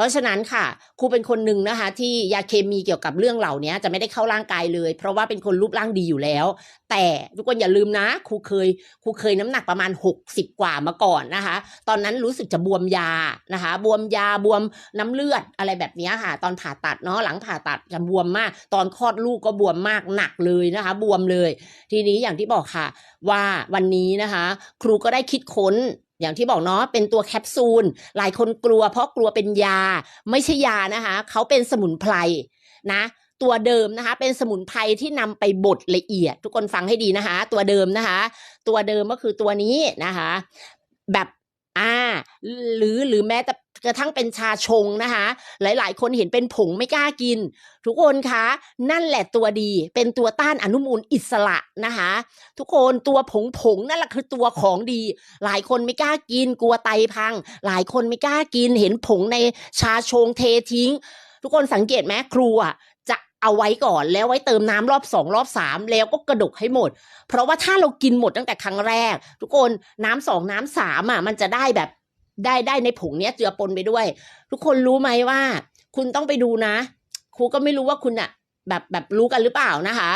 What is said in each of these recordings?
ราะฉะนั้นค่ะครูเป็นคนหนึ่งนะคะ ที่ยาเคมีเกี่ยวกับเรื่องเหล่านี้จะไม่ได้เข้าร่างกายเลย เพราะว่าเป็นคนรูปร่างดีอยู่แล้ว แต่ทุกคนอย่าลืมนะครูเคยครูเคยน้ำหนักประมาณ 60 กว่ามาก่อนนะคะ ตอนนั้นรู้สึกจะบวมยานะคะ บวมยาบวมน้ำเลือดอะไรแบบนี้ค่ะ ตอนผ่าตัดเนาะหลังผ่าตัดจะบวมมาก ตอนคลอดลูกก็บวมมากหนักเลยนะคะ บวมเลย ทีนี้อย่างที่บอกค่ะ ว่าวันนี้นะคะ ครูก็ได้คิดค้น อย่างที่บอกเนาะเป็นตัวแคปซูล หลายคนกลัว เพราะกลัวเป็นยา ไม่ใช่ยานะคะเขาเป็นสมุนไพรนะตัวเดิมนะคะเป็นสมุนไพรที่นำไปบดละเอียด ทุกคนฟังให้ดีนะคะ ตัวเดิมนะคะ ตัวเดิมก็คือตัวนี้นะคะ แบบ อ่า หรือหรือแม้แต่กระทั่งเป็นชาชงนะคะ หลายๆ คนเห็นเป็นผงไม่กล้ากิน ทุกคนคะนั่นแหละตัวดีเป็นตัวต้านอนุมูลอิสระนะคะ ทุกคนตัวผงผงๆนั่นแหละคือตัวของดี หลายคนไม่กล้ากิน กลัวไตพัง หลายคนไม่กล้ากิน เห็นผงในชาชงเททิ้ง ทุกคนสังเกตไหมครูอะ เอาไว้ก่อนแล้วไว้เติมน้ำรอบสองรอบสามแล้วก็กระดกให้หมด เพราะว่าถ้าเรากินหมดตั้งแต่ครั้งแรก ทุกคนน้ำสองน้ำสามอะ มันจะได้แบบได้ได้ในผงเนี้ยเจือปนไปด้วย ทุกคนรู้ไหมว่า คุณต้องไปดูนะครูก็ไม่รู้ว่าคุณอะแบบแบบรู้กันหรือเปล่านะคะ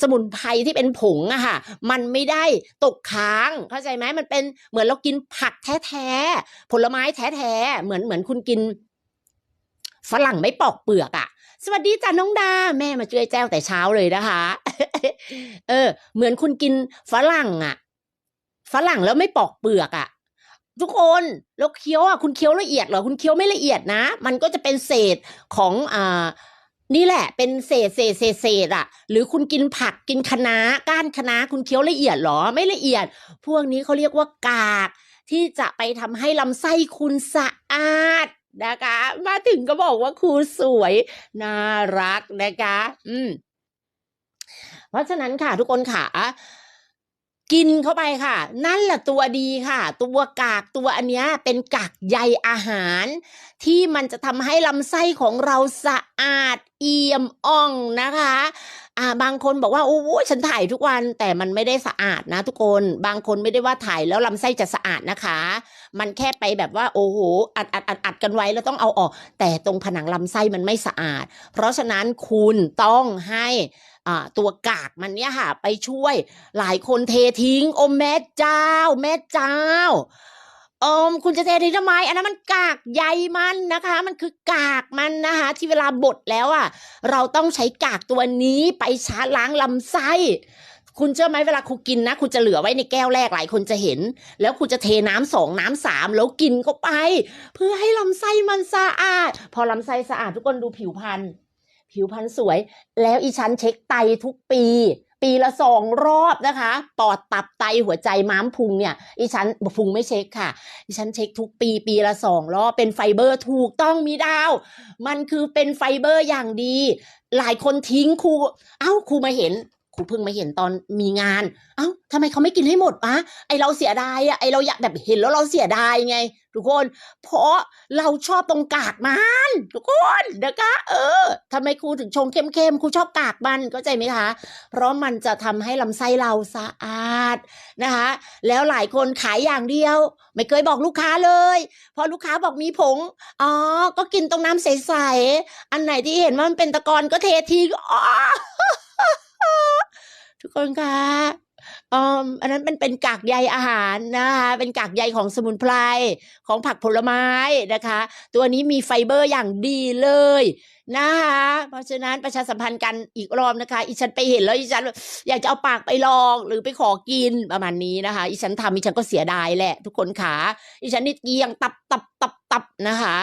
สมุนไพรที่เป็นผงอะค่ะ มันไม่ได้ตกค้างเข้าใจไหมมันเป็นเหมือนเรากินผักแท้ๆผลไม้แท้ๆเหมือนเหมือนคุณกิน ฝรั่งไม่ปอกเปลือกอะสวัสดีจ้าน้องดา แม่มาช่วยแจ้วแต่เช้าเลยนะคะ เออ เหมือนคุณกินฝรั่งอะฝรั่งแล้วไม่ปอกเปลือกอะทุกคนแล้วเคี้ยวอะคุณเคี้ยวละเอียดเหรอคุณเคี้ยวไม่ละเอียดนะ มันก็จะเป็นเศษของอ่านี่แหละ เป็นเศษเศษเศษเศษอะหรือคุณกินผักกินคะน้าก้านคะน้าคุณเคี้ยวละเอียดเหรอ ไม่ละเอียด พวกนี้เขาเรียกว่ากาก ที่จะไปทำให้ลำไส้คุณสะอาด นะคะ มาถึงก็บอกว่าครูสวยน่ารักนะคะ อืม เพราะฉะนั้นค่ะ ทุกคนค่ะกินเข้าไปค่ะ นั่นแหละตัวดีค่ะ ตัวกากตัวอันเนี้ยเป็นกากใยอาหาร ที่มันจะทำให้ลำไส้ของเราสะอาดเอี่ยมอ่องนะคะ อ่าบางคนบอกว่าโอ้ยฉันถ่ายทุกวันแต่มันไม่ได้สะอาดนะ ทุกคนบางคนไม่ได้ว่าถ่ายแล้วลำไส้จะสะอาดนะคะ มันแค่ไปแบบว่าโอ้โหอัดอัดอัดอัดกันไว้แล้วต้องเอาออก แต่ตรงผนังลำไส้มันไม่สะอาด เพราะฉะนั้นคุณต้องให้อ่าตัวกากมันเนี่ยค่ะ ไปช่วยหลายคนเททิ้ง โอ้แม่เจ้า แม่เจ้า อมคุณจะเททิ้งทำไม อันนั้นมันกากใยมันนะคะ มันคือกากมันนะคะ ที่เวลาบดแล้วอะ เราต้องใช้กากตัวนี้ไปชาล้างลำไส้คุณเชื่อไหมเวลาคุณกินนะคุณจะเหลือไว้ในแก้วแรกหลายคนจะเห็น แล้วคุณจะเทน้ำสองน้ำสามแล้วกินเข้าไป เพื่อให้ลำไส้มันสะอาด พอลำไส้สะอาดทุกคนดูผิวพรรณ ผิวพรรณสวย แล้วอีฉันเช็คไตทุกปี ปีละสองรอบนะคะ ปอดตับไตหัวใจม้ามพุงเนี่ยอีฉันพุงไม่เช็คค่ะอีฉันเช็คทุกปี ปีละสองรอบเป็นไฟเบอร์ถูกต้องมีดาว มันคือเป็นไฟเบอร์อย่างดี หลายคนทิ้งครูเอ้าครูมาเห็น ครูเพิ่งมาเห็นตอนมีงาน เอ้าทำไมเขาไม่กินให้หมดวะไอเราเสียดายอะไอเราอยากแบบเห็นแล้วเราเสียดายไง ทุกคน เพราะเราชอบตรงกากมัน ทุกคนนะคะเออทำไมครูถึงชงเข้มๆครูชอบกากมันเข้าใจไหมคะ เพราะมันจะทำให้ลำไส้เราสะอาดนะคะ แล้วหลายคนขายอย่างเดียว ไม่เคยบอกลูกค้าเลย พอลูกค้าบอกมีผงอ๋อก็กินตรงน้ำใสๆอันไหนที่เห็นว่ามันเป็นตะกอนก็เททิ้งอ๋อ ทุกคนคะอืมอันนั้นเป็นเป็นกากใยอาหารนะคะเป็นกากใยของสมุนไพรของผักผลไม้นะคะ ตัวนี้มีไฟเบอร์อย่างดีเลยนะคะเพราะฉะนั้นประชาสัมพันธ์กันอีกรอบนะคะ อีฉันไปเห็นแล้วอีฉันอยากจะเอาปากไปลองหรือไปขอกินประมาณนี้นะคะ อีฉันทำอีฉันก็เสียดายแหละ ทุกคนขาอีฉันนี่เกียงตับตับตับตับนะคะ